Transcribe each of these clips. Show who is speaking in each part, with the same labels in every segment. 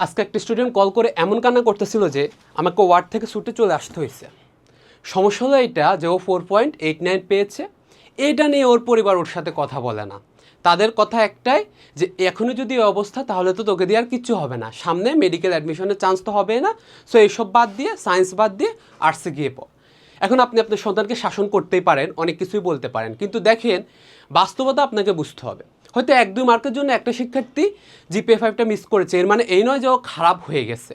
Speaker 1: আজকে একটা student call করে এমন কান্না করতেছিল যে আমাকে ওয়ার্ড থেকে ছুটে চলে আসতে হয়েছে। সমস্যা হলো এটা যে ও ফোর পয়েন্ট এইট নাইন পেয়েছে। এটা নিয়ে ওর পরিবার ওর সাথে কথা বলে না। তাদের কথা একটাই যে এখনই যদি এই অবস্থা, তাহলে তো তোকে দিয়ে আর কিচ্ছু হবে না। সামনে মেডিকেল অ্যাডমিশনের চান্স তো হবে না। সো এইসব বাদ দিয়ে সায়েন্স বাদ দিয়ে আর্টসে গিয়ে পড়। এখন আপনি আপনার সন্তানকে শাসন করতেই পারেন, অনেক কিছুই বলতে পারেন। কিন্তু দেখেন, বাস্তবতা আপনাকে বুঝতে হবে। হয়তো এক, দুই মার্কের জন্য একটা শিক্ষার্থী জিপিএ ফাইভটা মিস করেছে। এর মানে এই নয় যে ও খারাপ হয়ে গেছে।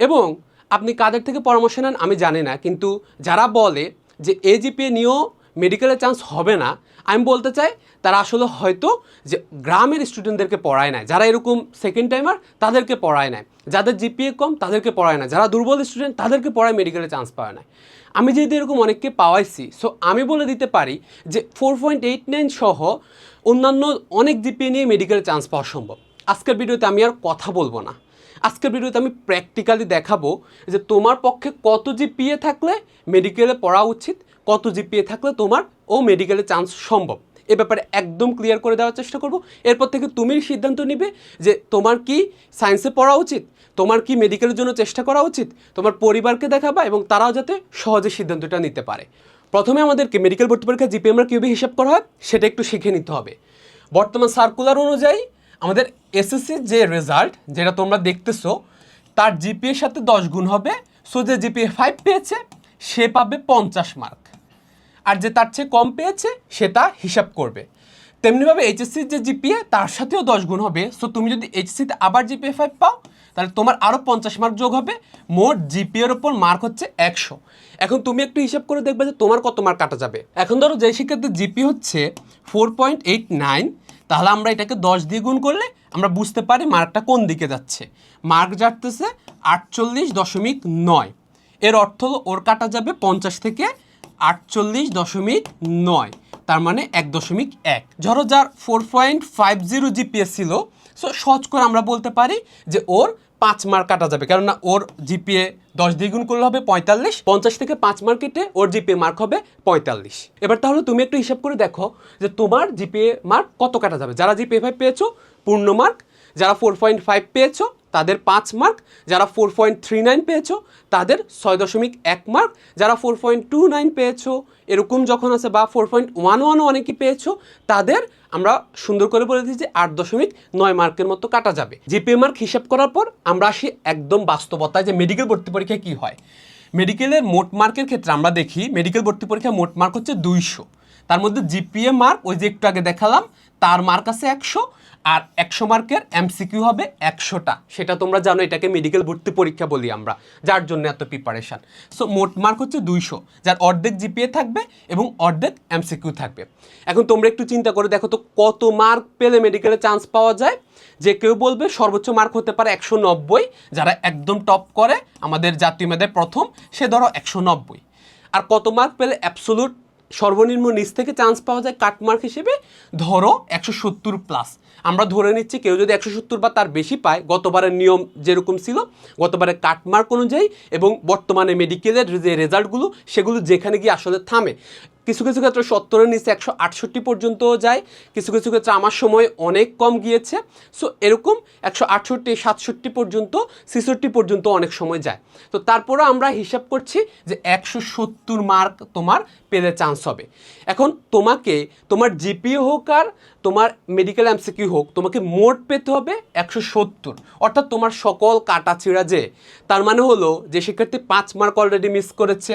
Speaker 1: এবং আপনি কাদের থেকে পরামর্শ নেন আমি জানি না, কিন্তু যারা বলে যে এ জিপিএ নিয়েও মেডিকেলের চান্স হবে না, আমি বলতে চাই তারা আসলে হয়তো যে গ্রামের স্টুডেন্টদেরকে পড়ায় না যারা এরকম সেকেন্ড টাইমার তাদেরকে পড়ায় না যাদের জিপিএ কম, তাদেরকে পড়ায় না যারা দুর্বল স্টুডেন্ট তাদেরকে পড়ায় মেডিকেলে চান্স পায় না আমি যেহেতু এরকম অনেককে পাওয়াইছি সো আমি বলে দিতে পারি যে ফোর পয়েন্ট এইট নাইন সহ অন্যান্য অনেক জিপিএ নিয়ে মেডিকেলে চান্স পাওয়া সম্ভব। আজকের ভিডিওতে আমি আর কথা বলব না। আজকের ভিডিওতে আমি প্র্যাকটিক্যালি দেখাবো যে তোমার পক্ষে কত জিপিএ থাকলে মেডিকেলে পড়া উচিত, কত জিপিএ থাকলে তোমার ও মেডিকেলে চান্স সম্ভব। এ ব্যাপারে একদম ক্লিয়ার করে দেওয়ার চেষ্টা করব। এরপর থেকে তুমি সিদ্ধান্ত নিবে যে তোমার কি সায়েন্সে পড়া উচিত, তোমার কি মেডিকেলের জন্য চেষ্টা করা উচিত, তোমার পরিবারকে দেখাবা এবং তারাও যাতে সহজে সিদ্ধান্তটা নিতে পারে। প্রথমে আমাদেরকে মেডিকেল ভর্তি পরীক্ষা জিপিএমআর কিউবি হিসাব করা হয়, সেটা একটু শিখে নিতে হবে। বর্তমান সার্কুলার অনুযায়ী আমাদের এসএসসির যে রেজাল্ট যেটা তোমরা দেখতেছো, তার জিপিএর সাথে দশ গুণ হবে। সো যে জিপিএ ফাইভ পেয়েছে, সে পাবে পঞ্চাশ মার্ক আর যে তার চেয়ে কম পেয়েছে, সেটা হিসাব করবে। তেমনিভাবে এইচএসসির যে জিপিএ তার সাথেও দশ গুণ হবে। সো তুমি যদি এইচএসসিতে আবার জিপিএ ফাইভ পাও, তাহলে তোমার আরও পঞ্চাশ মার্ক যোগ হবে। মোট জিপিএর ওপর মার্ক হচ্ছে একশো। এখন তুমি একটু হিসাব করে দেখবে যে তোমার কত মার্ক কাটা যাবে। এখন ধরো যে শিক্ষার্থীর জিপি হচ্ছে ফোর পয়েন্ট এইট নাইন তাহলে আমরা এটাকে দশ দিয়ে গুণ করলে আমরা বুঝতে পারি মার্কটা কোন দিকে যাচ্ছে। মার্ক যাচ্ছে আটচল্লিশ দশমিক নয়। এর অর্থ হলো ওর কাটা যাবে পঞ্চাশ থেকে আটচল্লিশ দশমিক নয়। তার মানে এক দশমিক এক। ধরো যার four point five zero GPS ছিল সো সহজ করে আমরা বলতে পারি যে ওর পাঁচ মার্ক কাটা যাবে। কেননা ওর জিপিএ দশ দ্বিগুণ করলে হবে পঁয়তাল্লিশ, পঞ্চাশ থেকে পাঁচ মার্ক কেটে ওর জিপিএ মার্ক হবে পঁয়তাল্লিশ। এবার তাহলে তুমি একটু হিসাব করে দেখো যে তোমার জিপিএ মার্ক কত কাটা যাবে? যারা জিপিএ ফাইভ পেয়েছ, পূর্ণ মার্ক যারা ফোর পয়েন্ট ফাইভ পেয়েছ, তাদের পাঁচ মার্ক যারা ফোর পয়েন্ট থ্রি নাইন পেয়েছ, তাদের ছয় দশমিক এক মার্ক যারা ফোর পয়েন্ট টু নাইন পেয়েছ, এরকম যখন আছে বা ফোর পয়েন্ট ওয়ান ওয়ানও অনেকে পেয়েছ, তাদের আমরা সুন্দর করে বলে দিই যে আট দশমিক নয় মার্কের মতো কাটা যাবে। জিপিএ মার্ক হিসাব করার পর আমরা আসি একদম বাস্তবতায় যে মেডিকেল ভর্তি পরীক্ষায় কী হয়। মেডিকেলের মোট মার্কের ক্ষেত্রে আমরা দেখি মেডিকেল ভর্তি পরীক্ষায় মোট মার্ক হচ্ছে দুইশো। তার মধ্যে জিপিএ মার্ক ওই যে একটু আগে দেখালাম, তার মার্ক আছে একশো আর একশো মার্কের এমসিকিউ হবে একশোটা। সেটা তোমরা জানো, এটাকে মেডিকেল ভর্তি পরীক্ষা বলি আমরা, যার জন্য এত প্রিপারেশান সো মোট মার্ক হচ্ছে দুইশো, যার অর্ধেক জিপিএ থাকবে এবং অর্ধেক এমসিকিউ থাকবে। এখন তোমরা একটু চিন্তা করে দেখো তো, কত মার্ক পেলে মেডিকেলে চান্স পাওয়া যায়? যে কেউ বলবে সর্বোচ্চ মার্ক হতে পারে একশো নব্বই, যারা একদম টপ করে, আমাদের জাতীয় মেয়েদের প্রথম, সে ধরো একশো নব্বই। আর কত মার্ক পেলে অ্যাবসোলুট সর্বনিম্ন নিচ থেকে চান্স পাওয়া যায় কাট মার্ক হিসেবে? ধরো একশো সত্তর প্লাস আমরা ধরে নিচ্ছি কেউ যদি একশো সত্তর বা তার বেশি পায়, গতবারের নিয়ম যেরকম ছিল, গতবারের কাটমার্ক অনুযায়ী এবং বর্তমানে মেডিকেলের যে রেজাল্টগুলো, সেগুলো যেখানে গিয়ে আসলে থামে। কিছু কিছু ক্ষেত্রে সত্তরের নিচে একশো আটষট্টি পর্যন্তও যায়, কিছু কিছু ক্ষেত্রে আমার সময় অনেক কম গিয়েছে। সো এরকম একশো আটষট্টি, সাতষট্টি পর্যন্ত, ছেষট্টি পর্যন্ত অনেক সময় যায়। তো তারপরে আমরা হিসাব করছি যে একশো সত্তর মার্ক তোমার পেলে চান্স হবে। এখন তোমাকে, তোমার জিপিএ হোক আর তোমার মেডিকেল এমসিকিউ হোক, তোমাকে মোট পেতে হবে একশো সত্তর। অর্থাৎ তোমার সকল কাটা ছিঁড়া যে, তার মানে হলো যে শিক্ষার্থী পাঁচ মার্ক অলরেডি মিস করেছে,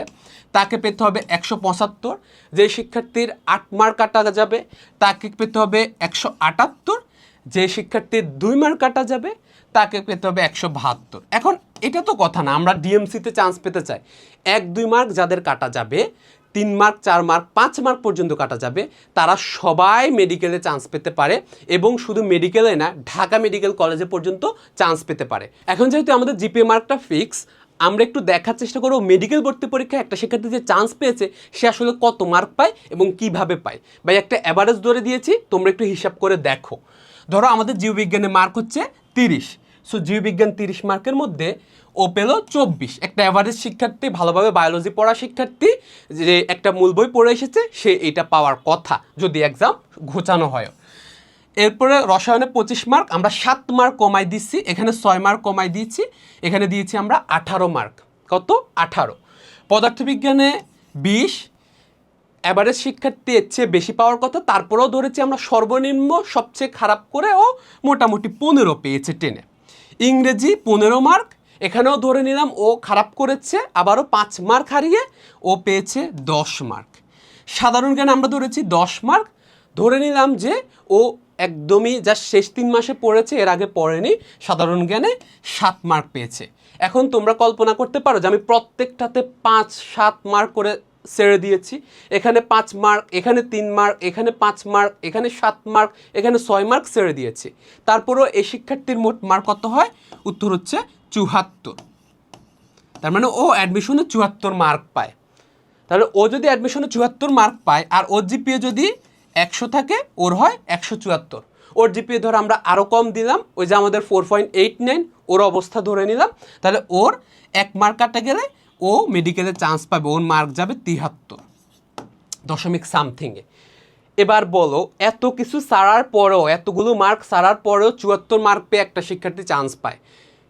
Speaker 1: তাকে পেতে হবে একশো পঁচাত্তর। যে শিক্ষার্থীর আট মার্ক কাটা যাবে, তাকে পেতে হবে একশো আটাত্তর। যে শিক্ষার্থীর দুই মার্ক কাটা যাবে, তাকে পেতে হবে একশো বাহাত্তর। এখন এটা তো কথা না, আমরা ডিএমসিতে চান্স পেতে চাই। এক, দুই মার্ক যাদের কাটা যাবে তিন মার্ক, চার মার্ক, পাঁচ মার্ক পর্যন্ত কাটা যাবে। তারা সবাই মেডিকেলে চান্স পেতে পারে এবং শুধু মেডিকেলে না, ঢাকা মেডিকেল কলেজে পর্যন্ত চান্স পেতে পারে। এখন যেহেতু আমাদের জিপিএ মার্কটা ফিক্স আমরা একটু দেখার চেষ্টা করব মেডিকেল ভর্তি পরীক্ষায় একটা শিক্ষার্থী যে চান্স পেয়েছে, সে আসলে কত মার্ক পায় এবং কীভাবে পায়। বা একটা অ্যাভারেজ ধরে দিয়েছি, তোমরা একটু হিসাব করে দেখো। ধরো আমাদের জীববিজ্ঞানে মার্ক হচ্ছে তিরিশ। সো জীববিজ্ঞান তিরিশ মার্কের মধ্যে ও পেল চব্বিশ। একটা অ্যাভারেজ শিক্ষার্থী, ভালোভাবে বায়োলজি পড়া শিক্ষার্থী, যে একটা মূল বই পড়ে এসেছে, সে এটা পাওয়ার কথা, যদি এক্সাম ঘোচানো হয়। এরপরে রসায়নে পঁচিশ মার্ক আমরা সাত মার্ক কমাই দিচ্ছি, এখানে ছয় মার্ক কমাই দিয়েছি, এখানে দিয়েছি আমরা আঠারো মার্ক কত? আঠারো। পদার্থবিজ্ঞানে বিশ অ্যাভারেজ শিক্ষার্থী এর চেয়ে বেশি পাওয়ার কথা, তারপরেও ধরেছি আমরা সর্বনিম্ন, সবচেয়ে খারাপ করে ও মোটামুটি পনেরো পেয়েছে টেনে। ইংরেজি পনেরো মার্ক এখানেও ধরে নিলাম ও খারাপ করেছে, আবারও পাঁচ মার্ক হারিয়ে ও পেয়েছে দশ মার্ক। সাধারণ জ্ঞানে আমরা ধরেছি দশ মার্ক। ধরে নিলাম যে ও একদমই যা শেষ তিন মাসে পড়েছে, এর আগে পড়েনি। সাধারণ জ্ঞানে সাত মার্ক পেয়েছে। এখন তোমরা কল্পনা করতে পারো যে আমি প্রত্যেকটাতে পাঁচ, সাত মার্ক করে ছেড়ে দিয়েছি। এখানে পাঁচ মার্ক, এখানে তিন মার্ক, এখানে পাঁচ মার্ক, এখানে সাত মার্ক, এখানে ছয় মার্ক ছেড়ে দিয়েছি। তারপরেও এই শিক্ষার্থীর মোট মার্ক কত হয়? উত্তর হচ্ছে চুহাত্তর। তার মানে ও অ্যাডমিশনে চুয়াত্তর মার্ক পায়। তাহলে ও যদি অ্যাডমিশনে চুয়াত্তর মার্ক পায় আর ওর জিপিএ যদি একশো থাকে, ওর হয় একশো চুয়াত্তর। ওর জিপিএ ধর আমরা আরও কম দিলাম, ওই যে আমাদের ফোর পয়েন্ট এইট নাইন ওর অবস্থা ধরে নিলাম। তাহলে ওর এক মার্ক কাটা গেলে ও মেডিকেলে চান্স পাবে, ওর মার্ক যাবে তিহাত্তর। দশমিক সামথিংয়ে এবার বলো, এত কিছু সারার পরেও, এতগুলো মার্ক সারার পরেও চুয়াত্তর মার্ক পেয়ে একটা শিক্ষার্থী চান্স পায়।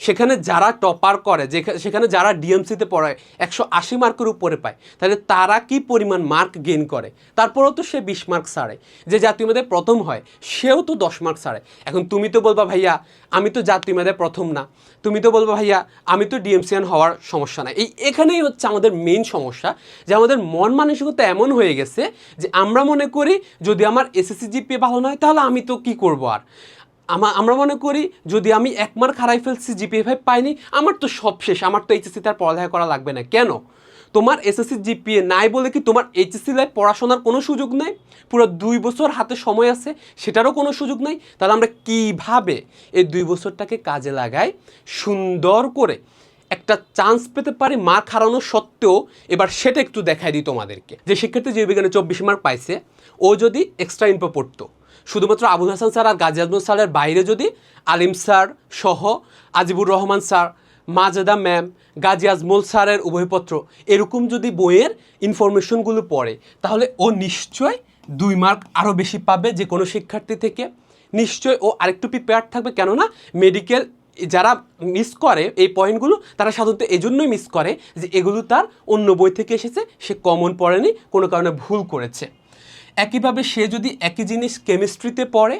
Speaker 1: সেখানে যারা টপার করে সেখানে যারা ডিএমসিতে পড়ায়, একশো আশি মার্কের উপরে পায়, তাহলে তারা কি পরিমাণ মার্ক গেইন করে? তারপরেও তো সে বিশ মার্ক ছাড়ে। যে জাতীয় মেধায় প্রথম হয়, সেও তো দশ মার্ক ছাড়ে। এখন তুমি তো বলবা, ভাইয়া, আমি তো জাতীয় মেধায় প্রথম না। তুমি তো বলবা, ভাইয়া, আমি তো ডিএমসিয়ান হওয়ার সমস্যা নাই। এই এখানেই হচ্ছে আমাদের মেইন সমস্যা, যে আমাদের মন মানসিকতা এমন হয়ে গেছে যে আমরা মনে করি, যদি আমার এসএসসি জিপিএ ভালো নয় তাহলে আমি তো কি করব আর? আমরা মনে করি যদি আমি এক মার্ক হারাই ফেলছি জিপিএ ফাইভ পাইনি, আমার তো সব শেষ, আমার তো এইচএসসিতে আর পড়ালেখা করা লাগবে না। কেন? তোমার এসএসসি জিপিএ নাই বলে কি তোমার এইচএসসি লাইফ পড়াশোনার কোনো সুযোগ নেই? পুরো দুই বছর হাতে সময় আছে, সেটারও কোনো সুযোগ নেই? তাহলে আমরা কীভাবে এই দুই বছরটাকে কাজে লাগাই? সুন্দর করে একটা চান্স পেতে পারি মার্ক হারানো সত্ত্বেও, এবার সেটা একটু দেখাই দিই তোমাদেরকে। যে শিক্ষার্থী জীববিজ্ঞানে চব্বিশ মার্ক পাইছে, ও যদি এক্সট্রা ইনপো পড়তো শুধুমাত্র আবুল হাসান স্যার আর গাজী আজমল স্যারের বাইরে যদি আলিম স্যার সহ আজিবুর রহমান স্যার, মাজেদা ম্যাম, গাজী আজমল স্যারের উভয়পত্র, এরকম যদি বইয়ের ইনফরমেশনগুলো পড়ে, তাহলে ও নিশ্চয় দুই মার্ক আরও বেশি পাবে যে কোনো শিক্ষার্থী থেকে। নিশ্চয় ও আরেকটু প্রিপেয়ার থাকবে, কেননা মেডিকেল যারা মিস করে এই পয়েন্টগুলো তারা সাধারণত এজন্যই মিস করে যে এগুলো তার অন্য বই থেকে এসেছে, সে কমন পড়েনি, কোনো কারণে ভুল করেছে। একইভাবে সে যদি একই জিনিস কেমিস্ট্রিতে পড়ে,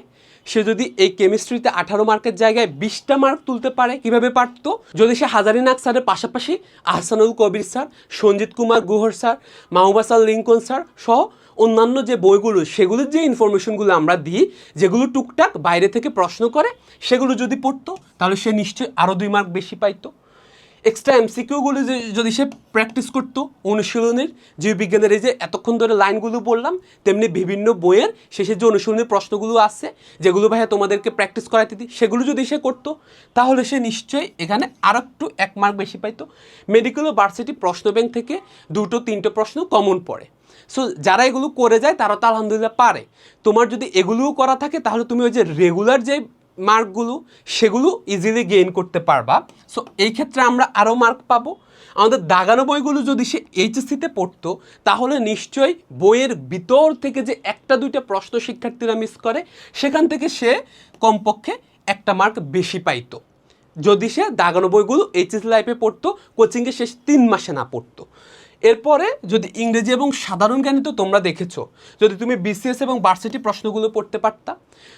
Speaker 1: সে যদি এই কেমিস্ট্রিতে আঠারো মার্কের জায়গায় বিশটা মার্ক তুলতে পারে, কীভাবে পারতো? যদি সে হাজারিনাগ স্যারের পাশাপাশি আহসানুল কবির স্যার, সঞ্জিত কুমার গুহর স্যার মাহবাসাল লিঙ্কন স্যার সহ অন্যান্য যে বইগুলো, সেগুলোর যে ইনফরমেশনগুলো আমরা দিই, যেগুলো টুকটাক বাইরে থেকে প্রশ্ন করে, সেগুলো যদি পড়তো, তাহলে সে নিশ্চয়ই আরও দুই মার্ক বেশি পাইতো। এক্সট্রা এম এমসিকিউগুলো যদি সে প্র্যাকটিস করতো অনুশীলনের, জীববিজ্ঞানের এই যে এতক্ষণ ধরে লাইনগুলো বললাম, তেমনি বিভিন্ন বইয়ের শেষে যে অনুশীলনের প্রশ্নগুলো আছে, যেগুলো ভাইয়া তোমাদেরকে প্র্যাকটিস করাইতে দিই, সেগুলো যদি সে করতো, তাহলে সে নিশ্চয়ই এখানে আরও একটু এক মার্ক বেশি পাইতো। মেডিকেল ও ভার্সিটি প্রশ্ন ব্যাংক থেকে দুটো, তিনটে প্রশ্ন কমন পড়ে। সো যারা এগুলো করে যায়, তারা তো আলহামদুলিল্লাহ পারে। তোমার যদি এগুলোও করা থাকে, তাহলে তুমি ওই যে রেগুলার যে মার্কগুলো, সেগুলো ইজিলি গেইন করতে পারবা। সো এই ক্ষেত্রে আমরা আরও মার্ক পাবো। আমাদের দাগানো বইগুলো যদি সে এইচএসসিতে পড়তো, তাহলে নিশ্চয়ই বইয়ের ভিতর থেকে যে একটা, দুইটা প্রশ্ন শিক্ষার্থীরা মিস করে, সেখান থেকে সে কমপক্ষে একটা মার্ক বেশি পাইতো। যদি সে দাগানো বইগুলো এইচএস লাইফে পড়তো কোচিংয়ে শেষ তিন মাসে না পড়তো। এরপরে যদি ইংরেজি এবং সাধারণ জ্ঞানী তো তোমরা দেখেছ, যদি তুমি বিসিএস এবং ভার্সিটি প্রশ্নগুলো পড়তে পারতা,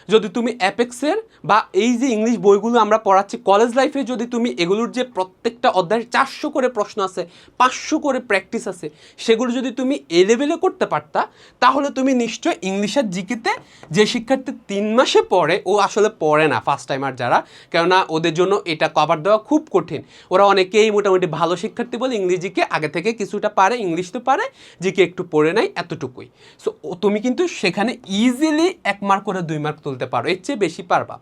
Speaker 1: যদি তুমি অ্যাপেক্সের বা এই যে ইংলিশ বইগুলো আমরা পড়াচ্ছি কলেজ লাইফে যদি তুমি এগুলোর যে প্রত্যেকটা অধ্যায়ের চারশো করে প্রশ্ন আছে, পাঁচশো করে প্র্যাকটিস আছে, সেগুলো যদি তুমি এ লেভেলে করতে পারতা, তাহলে তুমি নিশ্চয় ইংলিশের জিকিতে যে শিক্ষার্থী তিন মাসে পড়ে, ও আসলে পড়ে না ফার্স্ট টাইমার যারা, কেননা ওদের জন্য এটা কভার দেওয়া খুব কঠিন। ওরা অনেকেই মোটামুটি ভালো শিক্ষার্থী বলে ইংরেজিকে আগে থেকে কিছুটা পারে, ইংলিশ তো পারে জিকে একটু পড়ে নেয় এতটুকুই। সো তুমি কিন্তু সেখানে ইজিলি এক মার্ক করে দুই মার্ক তুলতে পারো, এর চেয়ে বেশি পারবা।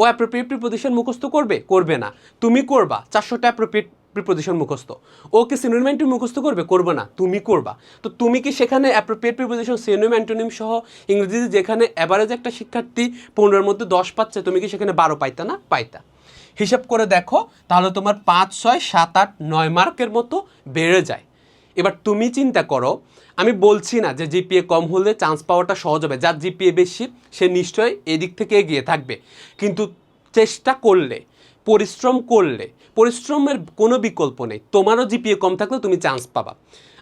Speaker 1: ও অ্যাপ্রোপ্রিয়েট প্রিপোজিশন মুখস্থ করবে? করবে না। তুমি করবা, চারশোটা অ্যাপ্রোপ্রিয়েট প্রিপোজিশন মুখস্থ। ও কি সিনোনিম অ্যান্টোনিম মুখস্থ করবে? করবে না, তুমি করবা। তো তুমি কি সেখানে অ্যাপ্রোপ্রিয়েট প্রিপোজিশন সিনোনিম অ্যান্টোনিম সহ ইংরেজিতে যেখানে অ্যাভারেজ একটা শিক্ষার্থী পনেরোর মধ্যে দশ পাচ্ছে, তুমি কি সেখানে বারো পাইতা না? পাইতা। হিসাব করে দেখো, তাহলে তোমার পাঁচ, ছয়, সাত, আট, নয় মার্কের মতো বেড়ে যায়। এবার তুমি চিন্তা করো, আমি বলছি না যে জিপিএ কম হলে চান্স পাওয়াটা সহজ হবে, যার জিপিএ বেশি, সে নিশ্চয়ই এদিক থেকে এগিয়ে থাকবে। কিন্তু চেষ্টা করলে, পরিশ্রম করলে, পরিশ্রমের কোনো বিকল্প নেই, তোমারও জিপিএ কম থাকলে তুমি চান্স পাবা।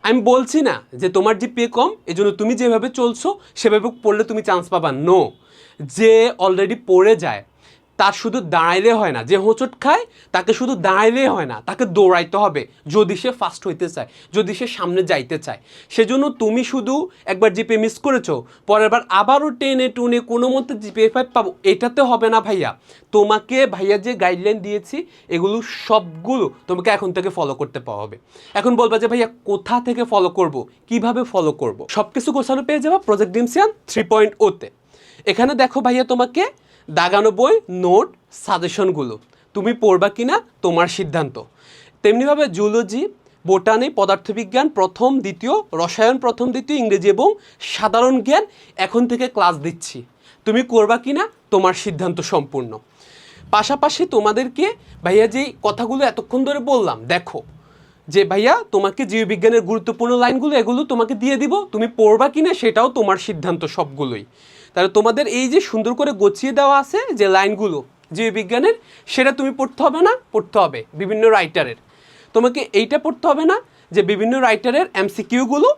Speaker 1: আমি বলছি না যে তোমার জিপিএ কম, এজন্য তুমি যেভাবে চলছো, সেভাবে পড়লে তুমি চান্স পাবা। নো যে অলরেডি পড়ে যায় তার শুধু দাঁড়াইলে হয় না, যে হোঁচট খায়, তাকে শুধু দাঁড়াইলে হয় না, তাকে দৌড়াইতে হবে, যদি সে ফাস্ট হইতে চায়, যদি সে সামনে যাইতে চায়। সেজন্য তুমি শুধু একবার জিপে মিস করেছ, পরের বার আবারও টেনে টুনে কোনো মতে জিপে ফাইভ পাবো, এটাতে হবে না ভাইয়া। তোমাকে ভাইয়া যে গাইডলাইন দিয়েছি, এগুলো সবগুলো তোমাকে এখন থেকে ফলো করতে পাওয়া হবে। এখন বলবা যে ভাইয়া, কোথা থেকে ফলো করব, কীভাবে ফলো করব? সব কিছু গোছানো পেয়ে যাবা প্রজেক্ট ডিমসিয়ান থ্রি পয়েন্ট ওতে এখানে দেখো ভাইয়া তোমাকে দাগানো বই, নোট, সাজেশনগুলো। তুমি পড়বা কিনা, তোমার সিদ্ধান্ত। তেমনিভাবে জুলজি বোটানি, পদার্থবিজ্ঞান প্রথম, দ্বিতীয়, রসায়ন প্রথম, দ্বিতীয়, ইংরেজি এবং সাধারণ জ্ঞান এখন থেকে ক্লাস দিচ্ছি। তুমি করবা কিনা, তোমার সিদ্ধান্ত সম্পূর্ণ। পাশাপাশি তোমাদেরকে, ভাইয়া যে কথাগুলো এতক্ষণ ধরে বললাম, দেখো, যে ভাইয়া তোমাকে জীববিজ্ঞানের গুরুত্বপূর্ণ লাইনগুলো, এগুলো তোমাকে দিয়ে দিব, তুমি পড়বা কিনা সেটাও তোমার সিদ্ধান্ত সবগুলোই। তাহলে তোমাদের এই যে সুন্দর করে গছিয়ে দেওয়া আছে যে লাইনগুলো জীববিজ্ঞানের, সেটা তুমি পড়তে হবে না? পড়তে হবে বিভিন্ন রাইটারের। তোমাকে এইটা পড়তে হবে না যে বিভিন্ন রাইটারের এমসিকিউগুলো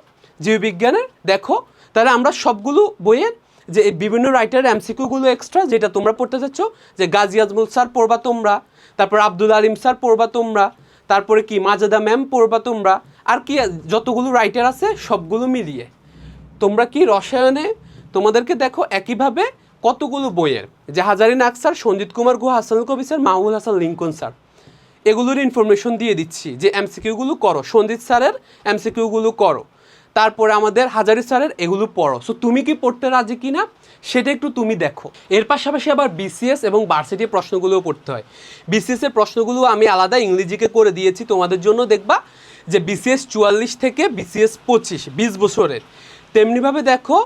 Speaker 1: জীববিজ্ঞানের, দেখো। তাহলে আমরা সবগুলো বইয়ের যে বিভিন্ন রাইটারের এমসিকিউগুলো এক্সট্রা যেটা তোমরা পড়তে চাচ্ছ যে গাজী আজমুল স্যার পড়বা তোমরা, তারপর আব্দুল আলিম স্যার পড়বা তোমরা, তারপরে কি মাজেদা ম্যাম পড়বা তোমরা, আর কি যতগুলো রাইটার আছে সবগুলো মিলিয়ে। তোমরা কি রসায়নে তোমাদেরকে দেখো একইভাবে কতগুলো বইয়ের যে হাজারিন আকসার, Sanjit Kumar Guha, Hasanul Kabir sir Mahmud Hasan Lincoln sir. এগুলোর ইনফরমেশন দিয়ে দিচ্ছি যে এমসিকিউগুলো করো, সঞ্জিত স্যারের এমসিকিউগুলো করো। তারপরে আমাদের হাজারি স্যারের এগুলো পড়ো। সো তুমি কি পড়তে রাজি কিনা, সেটা একটু তুমি দেখো। এর পাশাপাশি আবার বিসিএস এবং ভার্সিটির প্রশ্নগুলোও পড়তে হয়। বিসিএস এর প্রশ্নগুলো আমি আলাদা ইংরেজিকে করে দিয়েছি, তোমাদের জন্য দেখবা যে বিসিএস চুয়াল্লিশ থেকে বিসিএস পঁচিশ, বিশ বছরের। তেমনিভাবে দেখো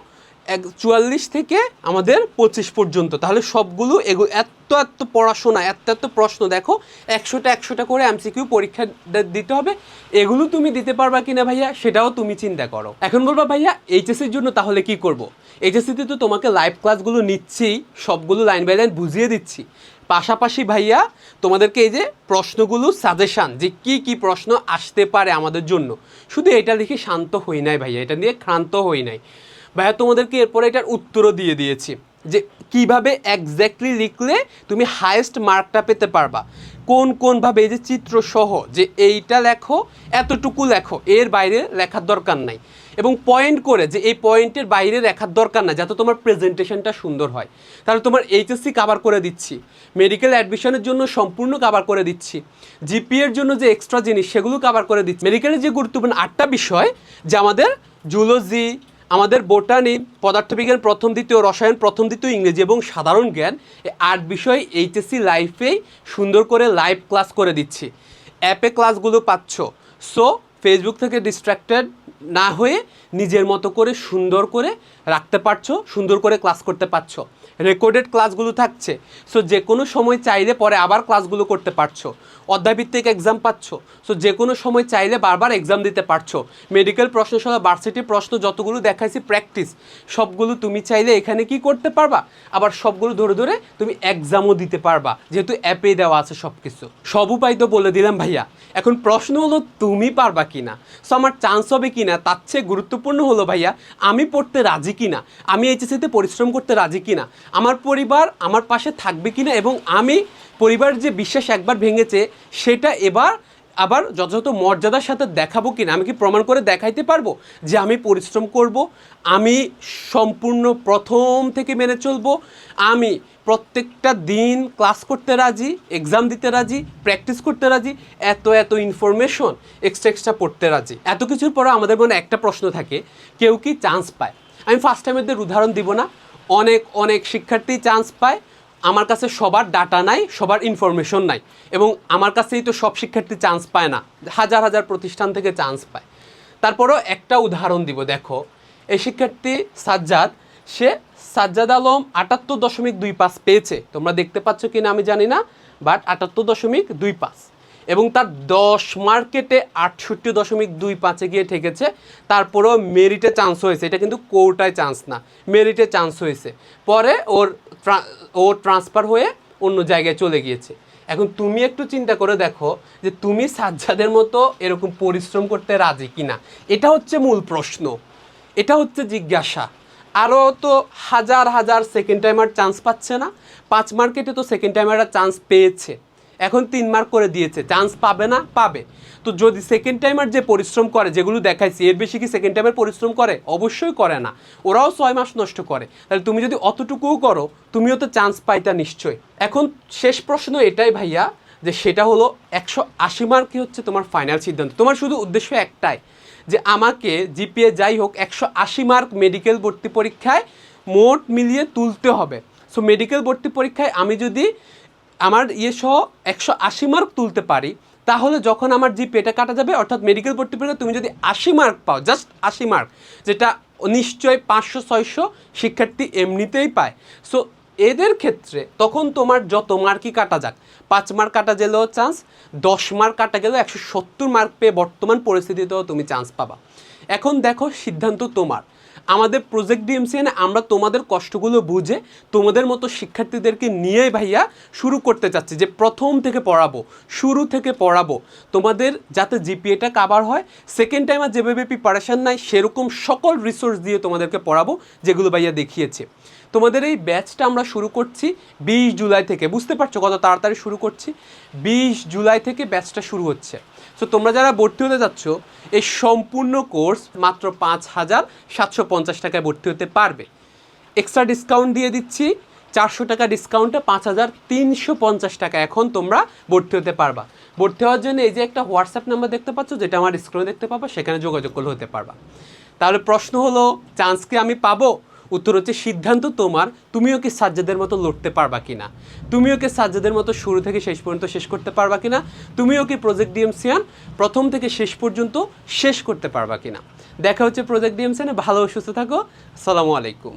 Speaker 1: এক চুয়াল্লিশ থেকে আমাদের পঁচিশ পর্যন্ত। তাহলে সবগুলো এগো এত এত পড়াশোনা এত এত প্রশ্ন দেখো, একশোটা একশোটা করে এমসিকিউ পরীক্ষা দিতে হবে। এগুলো তুমি দিতে পারবা কিনা ভাইয়া, সেটাও তুমি চিন্তা করো। এখন বলবা ভাইয়া এইচএসির জন্য তাহলে কি করব? এইচএসিতে তো তোমাকে লাইভ ক্লাসগুলো নিচ্ছি, সবগুলো লাইন বাই লাইন বুঝিয়ে দিচ্ছি। পাশাপাশি ভাইয়া, তোমাদেরকে এই যে প্রশ্নগুলো সাজেশান যে কি কি প্রশ্ন আসতে পারে আমাদের জন্য। শুধু এটা দেখে শান্ত হই নাই ভাইয়া, এটা নিয়ে ক্রান্ত হই নাই। ভাইয়া, তোমাদেরকে এরপরে এটার উত্তরও দিয়ে দিয়েছি যে কীভাবে একজ্যাক্টলি লিখলে তুমি হায়েস্ট মার্কটা পেতে পারবা। কোন কোনভাবে এই যে চিত্র সহ যে এইটা লেখো, এতটুকু লেখো, এর বাইরে লেখার দরকার নাই। এবং পয়েন্ট করে যে এই পয়েন্টের বাইরে লেখার দরকার না যাতে তোমার প্রেজেন্টেশনটা সুন্দর হয়। তাহলে তোমার এইচএসসি কাভার করে দিচ্ছি মেডিকেল অ্যাডমিশনের জন্য সম্পূর্ণ কাভার করে দিচ্ছি জিপিএর জন্য যে এক্সট্রা জিনিস সেগুলো কাভার করে দিচ্ছি। মেডিকেলের যে গুরুত্বপূর্ণ আটটা বিষয়, যে আমাদের জুলজি আমাদের বোটানি পদার্থবিজ্ঞান প্রথম দ্বিতীয়, রসায়ন প্রথম দ্বিতীয়, ইংরেজি এবং সাধারণ জ্ঞান আট বিষয় এইচএসসি লাইফেই সুন্দর করে লাইভ ক্লাস করে দিচ্ছি। অ্যাপে ক্লাসগুলো পাচ্ছ। সো ফেসবুক থেকে ডিস্ট্র্যাক্টেড না হয়ে নিজের মতো করে সুন্দর করে রাখতে পারছ, সুন্দর করে ক্লাস করতে পারছ। রেকর্ডেড ক্লাসগুলো থাকছে। সো যে কোনো সময় চাইলে পরে আবার ক্লাসগুলো করতে পারছ। অধ্যায়ভিত্তিক এক্সাম পাচ্ছ। সো যে কোনো সময় চাইলে বারবার এক্সাম দিতে পারছ। মেডিকেল প্রশ্নশালা ভার্সিটি প্রশ্ন যতগুলো দেখাইছি প্র্যাকটিস সবগুলো তুমি চাইলে এখানে কি করতে পারবা? আবার সবগুলো ধরে ধরে তুমি এক্সামও দিতে পারবা, যেহেতু অ্যাপে দেওয়া আছে সব কিছু সব উপায় তো বলে দিলাম ভাইয়া। এখন প্রশ্ন হলো, তুমি পারবা কিনা? সো আমার চান্স হবে কিনা? তার চেয়ে গুরুত্বপূর্ণ হলো ভাইয়া, আমি পড়তে রাজি কিনা? আমি এইচএসিতে পরিশ্রম করতে রাজি কিনা? আমার পরিবার আমার পাশে থাকবে কিনা? এবং আমি পরিবার যে বিশ্বাস একবার ভেঙেছে, সেটা এবার আবার যথাযথ মর্যাদার সাথে দেখাবো কিনা? আমি কি প্রমাণ করে দেখাইতে পারব যে আমি পরিশ্রম করব? আমি সম্পূর্ণ প্রথম থেকে মেনে চলবো। আমি প্রত্যেকটা দিন ক্লাস করতে রাজি এক্সাম দিতে রাজি প্র্যাকটিস করতে রাজি, এত এত ইনফরমেশন এক্সট্রা এক্সট্রা পড়তে রাজি। এত কিছুর পরে আমাদের মনে একটা প্রশ্ন থাকে, কেউ কি চান্স পায়? আমি ফার্স্ট টাইমের উদাহরণ দিব না। অনেক অনেক শিক্ষার্থী চান্স পায়। আমার কাছে সবার ডাটা নাই, সবার ইনফরমেশন নাই। এবং আমার কাছেই তো সব শিক্ষার্থী চান্স পায় না। হাজার হাজার প্রতিষ্ঠান থেকে চান্স পায়। তারপরও একটা উদাহরণ দিব, দেখো। এই শিক্ষার্থী সাজ্জাদ, সে সাজ্জাদ আলম আটাত্তর দশমিক দুই পাস পেয়েছে। তোমরা দেখতে পাচ্ছ কিনা আমি জানি না বাট আটাত্তর দশমিক দুই পাস এবং তার দশ মার্কেটে আটষট্টি দশমিক দুই পাঁচে গিয়ে ঠেকেছে। তারপরেও মেরিটে চান্স হয়েছে। এটা কিন্তু কোর্টায় চান্স না। মেরিটে চান্স হয়েছে। পরে ওর ও ট্রান্সফার হয়ে অন্য জায়গায় চলে গিয়েছে। এখন তুমি একটু চিন্তা করে দেখো যে তুমি সাজ্জাদের মতো এরকম পরিশ্রম করতে রাজি কিনা। এটা হচ্ছে মূল প্রশ্ন। এটা হচ্ছে জিজ্ঞাসা। আরও তো হাজার হাজার সেকেন্ড টাইমার চান্স পাচ্ছে না। পাঁচ মার্কেটে তো সেকেন্ড টাইমাররা চান্স পেয়েছে। এখন তিন মার্ক করে দিয়েছে। চান্স পাবে না? পাবে। তো যদি সেকেন্ড টাইমার যে পরিশ্রম করে, যেগুলো দেখাইছি, এর বেশি কি সেকেন্ড টাইমের পরিশ্রম করে? অবশ্যই করে না। ওরাও ছয় মাস নষ্ট করে। তাহলে তুমি যদি অতটুকুও করো, তুমিও তো চান্স পাইতা নিশ্চয়ই। এখন শেষ প্রশ্ন এটাই ভাইয়া, যে সেটা হলো একশো আশি মার্কই হচ্ছে তোমার ফাইনাল সিদ্ধান্ত। তোমার শুধু উদ্দেশ্য একটাই, যে আমাকে জিপিএ যাই হোক, একশো আশি মার্ক মেডিকেল ভর্তি পরীক্ষায় মোট মিলিয়ে তুলতে হবে। সো মেডিকেল ভর্তি পরীক্ষায় আমি যদি আমার ইয়ে সহ একশো আশি মার্ক তুলতে পারি, তাহলে যখন আমার জিপিএটা কাটা যাবে, অর্থাৎ মেডিকেল ভর্তি পরীক্ষায় তুমি যদি আশি মার্ক পাও জাস্ট আশি মার্ক যেটা নিশ্চয়ই পাঁচশো, ছয়শো শিক্ষার্থী এমনিতেই পায়। সো এদের ক্ষেত্রে তখন তোমার যত মার্কই কাটা যাক, পাঁচ মার্ক কাটা গেলেও চান্স দশ মার্ক কাটা গেলেও একশো সত্তর মার্ক পেয়ে বর্তমান পরিস্থিতিতেও তুমি চান্স পাবা। এখন দেখো সিদ্ধান্ত তোমার। আমাদের প্রজেক্ট ডিএমসিএনে আমরা তোমাদের কষ্টগুলো বুঝে তোমাদের মতো শিক্ষার্থীদেরকে নিয়েই ভাইয়া শুরু করতে চাচ্ছি যে প্রথম থেকে পড়াবো, শুরু থেকে পড়াবো। তোমাদের যাতে জিপিএটা কাবার হয় সেকেন্ড টাইম আর যেভাবে প্রিপারেশন নাই, সেরকম সকল রিসোর্স দিয়ে তোমাদেরকে পড়াবো, যেগুলো ভাইয়া দেখিয়েছে। তোমাদের এই ব্যাচটা আমরা শুরু করছি বিশ জুলাই থেকে। বুঝতে পারছ কত তাড়াতাড়ি শুরু করছি? বিশ জুলাই থেকে ব্যাচটা শুরু হচ্ছে। সো তোমরা যারা ভর্তি হতে যাচ্ছ, এই সম্পূর্ণ কোর্স মাত্র পাঁচ হাজার সাতশো পঞ্চাশ টাকায় ভর্তি হতে পারবে। এক্সট্রা ডিসকাউন্ট দিয়ে দিচ্ছি, চারশো টাকা ডিসকাউন্টে পাঁচ হাজার তিনশো পঞ্চাশ টাকা এখন তোমরা ভর্তি হতে পারবা। ভর্তি হওয়ার জন্য এই যে একটা হোয়াটসঅ্যাপ নাম্বার দেখতে পাচ্ছ, যেটা আমার স্ক্রিনে দেখতে পাবা, সেখানে যোগাযোগ করলে হতে পারবা। তাহলে প্রশ্ন হলো চান্স কি আমি পাবো? উত্তর হচ্ছে, সিদ্ধান্ত তোমার। তুমিও কি সাজ্জাদের মতো লড়তে পারবা কিনা? তুমি ওকে সাজ্জাদের মতো শুরু থেকে শেষ পর্যন্ত শেষ করতে পারবা কিনা? তুমিও কি প্রজেক্ট ডিএমসিয়ান প্রথম থেকে শেষ পর্যন্ত শেষ করতে পারবা কিনা? দেখা হচ্ছে প্রজেক্ট ডিএমসিয়ানে ভালো সুস্থ থাকো। সালামু আলাইকুম।